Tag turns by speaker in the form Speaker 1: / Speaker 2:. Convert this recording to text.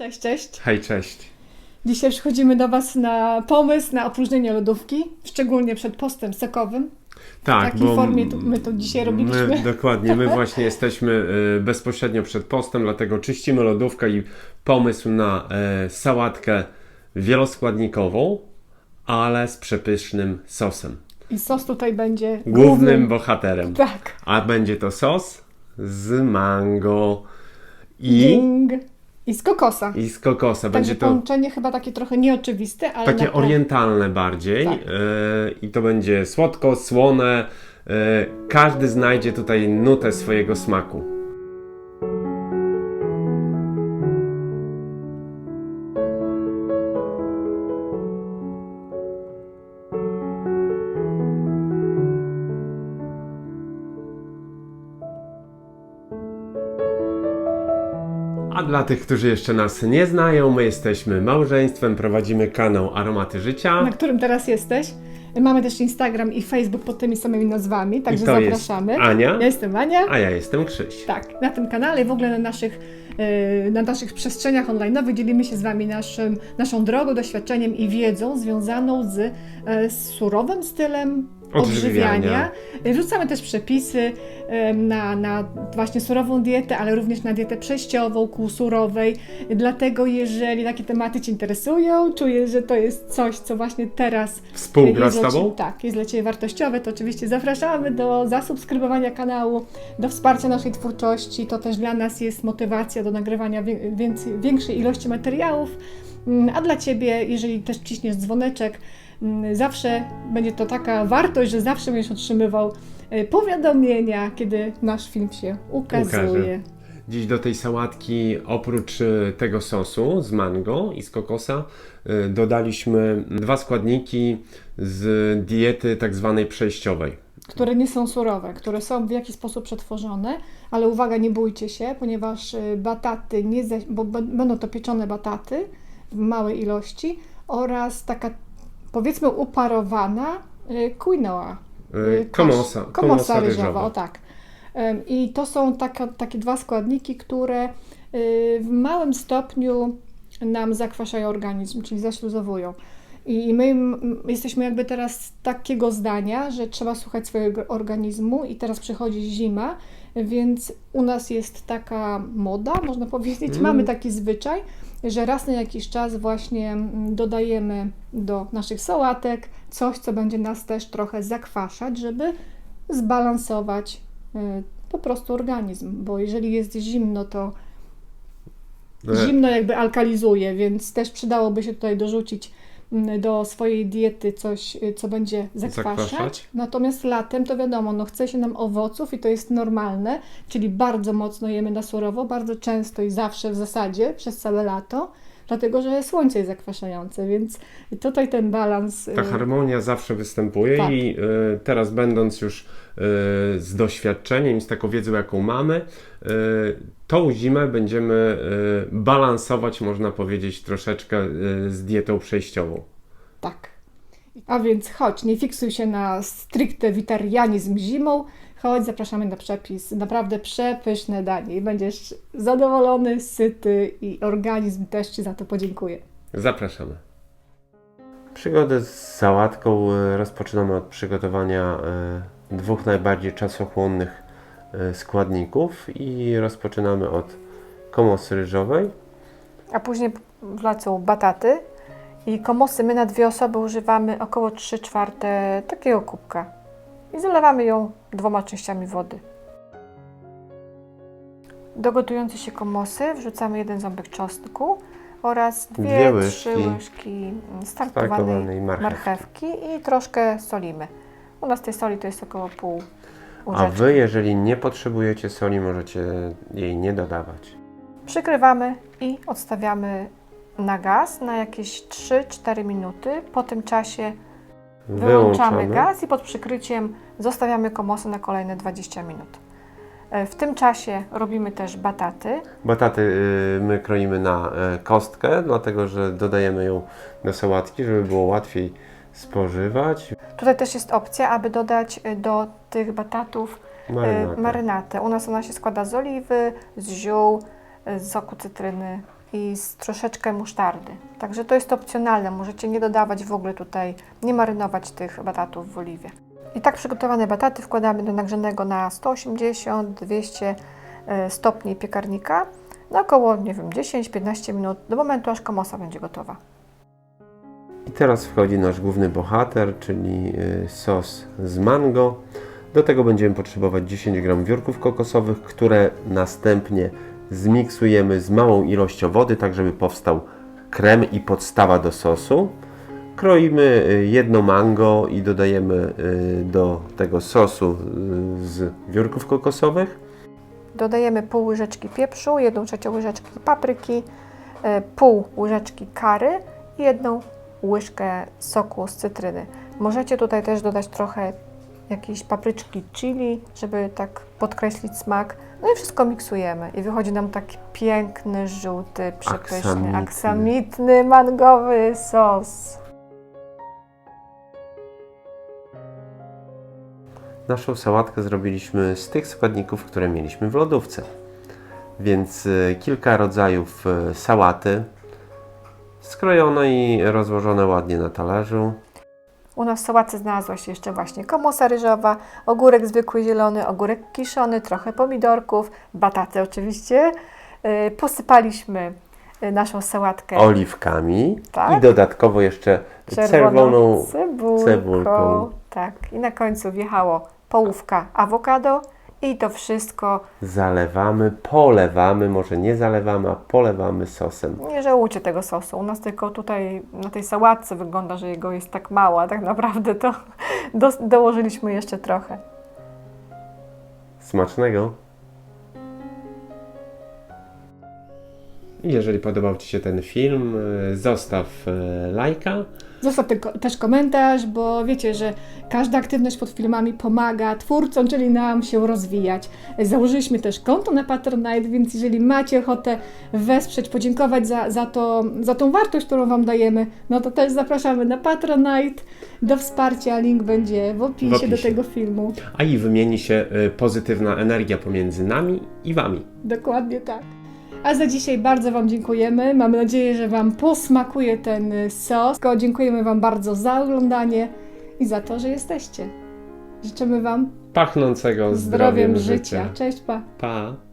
Speaker 1: Cześć, cześć.
Speaker 2: Hej, cześć.
Speaker 1: Dzisiaj przychodzimy do Was na pomysł na opróżnienie lodówki, szczególnie przed postem sokowym.
Speaker 2: Tak,
Speaker 1: W takiej formie tu- my to dzisiaj robiliśmy.
Speaker 2: My, dokładnie, my właśnie jesteśmy y, bezpośrednio przed postem, dlatego czyścimy lodówkę i pomysł na e, sałatkę wieloskładnikową, ale z przepysznym sosem.
Speaker 1: I sos tutaj będzie
Speaker 2: Głównym bohaterem.
Speaker 1: Tak.
Speaker 2: A będzie to sos z mango i,
Speaker 1: Ding. I z kokosa.
Speaker 2: i z kokosa.
Speaker 1: Także
Speaker 2: Będzie to
Speaker 1: połączenie chyba takie trochę nieoczywiste, ale
Speaker 2: takie
Speaker 1: naprawdę-
Speaker 2: orientalne bardziej
Speaker 1: Tak.
Speaker 2: e, i to będzie słodko, słone. E, każdy znajdzie tutaj nutę swojego smaku. A dla tych, którzy jeszcze nas nie znają, my jesteśmy małżeństwem, prowadzimy kanał Aromaty Życia.
Speaker 1: na którym teraz jesteś. Mamy też Instagram i Facebook pod tymi samymi nazwami, także
Speaker 2: I to jest
Speaker 1: zapraszamy.
Speaker 2: Ania.
Speaker 1: Ja jestem Ania.
Speaker 2: A ja jestem Krzyś.
Speaker 1: Tak, na tym kanale i w ogóle na naszych, e, na naszych przestrzeniach online dzielimy się z Wami naszym, naszą drogą, doświadczeniem i wiedzą związaną z e, surowym stylem
Speaker 2: Odżywiania.
Speaker 1: Wrzucamy też przepisy na, na właśnie surową dietę, ale również na dietę przejściową ku surowej. Dlatego jeżeli takie tematy Cię interesują, czujesz, że to jest coś, co właśnie teraz
Speaker 2: Współgra
Speaker 1: jest
Speaker 2: z
Speaker 1: dla
Speaker 2: Tobą?
Speaker 1: Ciebie- tak, jest dla Ciebie wartościowe, to oczywiście zapraszamy do zasubskrybowania kanału, do wsparcia naszej twórczości. To też dla nas jest motywacja do nagrywania więcej, większej ilości materiałów. Mm, A dla Ciebie, jeżeli też wciśniesz dzwoneczek, mm, zawsze będzie to taka wartość, że zawsze będziesz otrzymywał e, powiadomienia, kiedy nasz film się ukazuje.
Speaker 2: Ukaże. Dziś do tej sałatki oprócz e, tego sosu z mango i z kokosa e, dodaliśmy dwa składniki z diety tak zwanej przejściowej.
Speaker 1: które nie są surowe, które są w jakiś sposób przetworzone, ale uwaga, nie bójcie się, ponieważ bataty, nie ze, bo będą to pieczone bataty w małej ilości oraz taka powiedzmy uparowana y, quinoa.
Speaker 2: E,
Speaker 1: y,
Speaker 2: Komosa,
Speaker 1: komosa ryżowa,
Speaker 2: ryżowa.
Speaker 1: o tak. I to są taka, takie dwa składniki, które y, w małym stopniu nam zakwaszają organizm, czyli zaśluzowują. I my jesteśmy jakby teraz takiego zdania, że trzeba słuchać swojego organizmu i teraz przychodzi zima, więc u nas jest taka moda, można powiedzieć,
Speaker 2: Mm.
Speaker 1: mamy taki zwyczaj, że raz na jakiś czas właśnie mm, dodajemy do naszych sałatek coś, co będzie nas też trochę zakwaszać, żeby zbalansować y, po prostu organizm, bo jeżeli jest zimno, to
Speaker 2: E,
Speaker 1: zimno jakby alkalizuje, więc też przydałoby się tutaj dorzucić do swojej diety coś, y, co będzie zakwaszać.
Speaker 2: Zakwaszać.
Speaker 1: Natomiast latem to wiadomo, no chce się nam owoców i to jest normalne, czyli bardzo mocno jemy na surowo, bardzo często i zawsze w zasadzie przez całe lato, dlatego że słońce jest zakwaszające, więc tutaj ten balans. y,
Speaker 2: Ta harmonia zawsze występuje
Speaker 1: Tak.
Speaker 2: i e, teraz będąc już e, z doświadczeniem i z taką wiedzą, jaką mamy, tą zimę będziemy balansować, można powiedzieć, troszeczkę z dietą przejściową.
Speaker 1: Tak. A więc chodź, nie fiksuj się na stricte witarianizm zimą. Chodź, zapraszamy na przepis. Naprawdę przepyszne danie i będziesz zadowolony, syty i organizm też Ci za to podziękuje.
Speaker 2: Zapraszamy. Przygodę z sałatką e, rozpoczynamy od przygotowania e, dwóch najbardziej czasochłonnych e, składników i rozpoczynamy od komosy ryżowej.
Speaker 1: A później wlacą bataty i komosy. My na dwie osoby używamy około 3 czwarte takiego kubka. I zalewamy ją dwoma częściami wody. Do gotującej się komosy wrzucamy jeden ząbek czosnku oraz dwie,
Speaker 2: Dwie
Speaker 1: trzy
Speaker 2: łyżki
Speaker 1: łyżki startowanej
Speaker 2: marchewki.
Speaker 1: marchewki i troszkę solimy. U nas tej soli to jest około pół
Speaker 2: A
Speaker 1: łyżeczki.
Speaker 2: Wy, jeżeli nie potrzebujecie soli, możecie jej nie dodawać.
Speaker 1: Przykrywamy i odstawiamy na gaz na jakieś 3-4 minuty. Po tym czasie wyłączamy gaz i pod przykryciem zostawiamy komosy na kolejne 20 minut. E, W tym czasie robimy też bataty.
Speaker 2: Bataty y, my kroimy na e, kostkę, dlatego że dodajemy ją do sałatki, żeby było łatwiej spożywać.
Speaker 1: Tutaj też jest opcja, aby dodać e, do tych batatów
Speaker 2: Marynatę.
Speaker 1: marynatę. U nas ona się składa z oliwy, z ziół, z soku cytryny i z troszeczkę musztardy. Także to jest opcjonalne, możecie nie dodawać w ogóle tutaj, nie marynować tych batatów w oliwie. I tak przygotowane bataty wkładamy do nagrzanego na 180-200 e, stopni piekarnika na około, nie wiem, 10-15 minut, do momentu aż komosa będzie gotowa.
Speaker 2: I teraz wchodzi nasz główny bohater, czyli y, sos z mango. Do tego będziemy potrzebować 10 g wiórków kokosowych, które następnie zmiksujemy z małą ilością wody, tak żeby powstał krem i podstawa do sosu. Kroimy y, jedno mango i dodajemy y, do tego sosu y, z wiórków kokosowych.
Speaker 1: Dodajemy pół łyżeczki pieprzu, jedną trzecią łyżeczki papryki, pół łyżeczki kary i jedną łyżkę soku z cytryny. Możecie tutaj też dodać trochę jakiejś papryczki chili, żeby tak podkreślić smak. No i wszystko miksujemy i wychodzi nam taki piękny, żółty, przepyszny,
Speaker 2: Aksamitny.
Speaker 1: aksamitny, mangowy sos.
Speaker 2: Naszą sałatkę zrobiliśmy z tych składników, które mieliśmy w lodówce. Więc y, kilka rodzajów y, sałaty, skrojone i rozłożone ładnie na talerzu.
Speaker 1: U nas w sałatce znalazła się jeszcze właśnie komosa ryżowa, ogórek zwykły zielony, ogórek kiszony, trochę pomidorków, bataty oczywiście. Yy, Posypaliśmy yy, naszą sałatkę
Speaker 2: oliwkami
Speaker 1: Tak.
Speaker 2: i dodatkowo jeszcze czerwoną
Speaker 1: cebulką.
Speaker 2: cebulką.
Speaker 1: Tak, i na końcu wjechało połówka awokado i to wszystko,
Speaker 2: zalewamy, polewamy, może nie zalewamy, a polewamy sosem.
Speaker 1: nie żałujcie tego sosu. U nas tylko tutaj na tej sałatce wygląda, że jego jest tak mało, a tak naprawdę to do, dołożyliśmy jeszcze trochę.
Speaker 2: Smacznego! Jeżeli podobał Ci się ten film, y, zostaw y, lajka.
Speaker 1: Zostaw też komentarz, bo wiecie, że każda aktywność pod filmami pomaga twórcom, czyli nam się rozwijać. Założyliśmy też konto na Patronite, więc jeżeli macie ochotę wesprzeć, podziękować za, za, to, za tą wartość, którą Wam dajemy, no to też zapraszamy na Patronite do wsparcia. Link będzie w opisie,
Speaker 2: W opisie.
Speaker 1: do tego filmu.
Speaker 2: A i wymieni się y, pozytywna energia pomiędzy nami i Wami.
Speaker 1: Dokładnie tak. A za dzisiaj bardzo Wam dziękujemy. Mamy nadzieję, że Wam posmakuje ten y, sos. Dziękujemy Wam bardzo za oglądanie i za to, że jesteście. Życzymy Wam
Speaker 2: Pachnącego
Speaker 1: zdrowiem życia. Cześć, pa!
Speaker 2: Pa!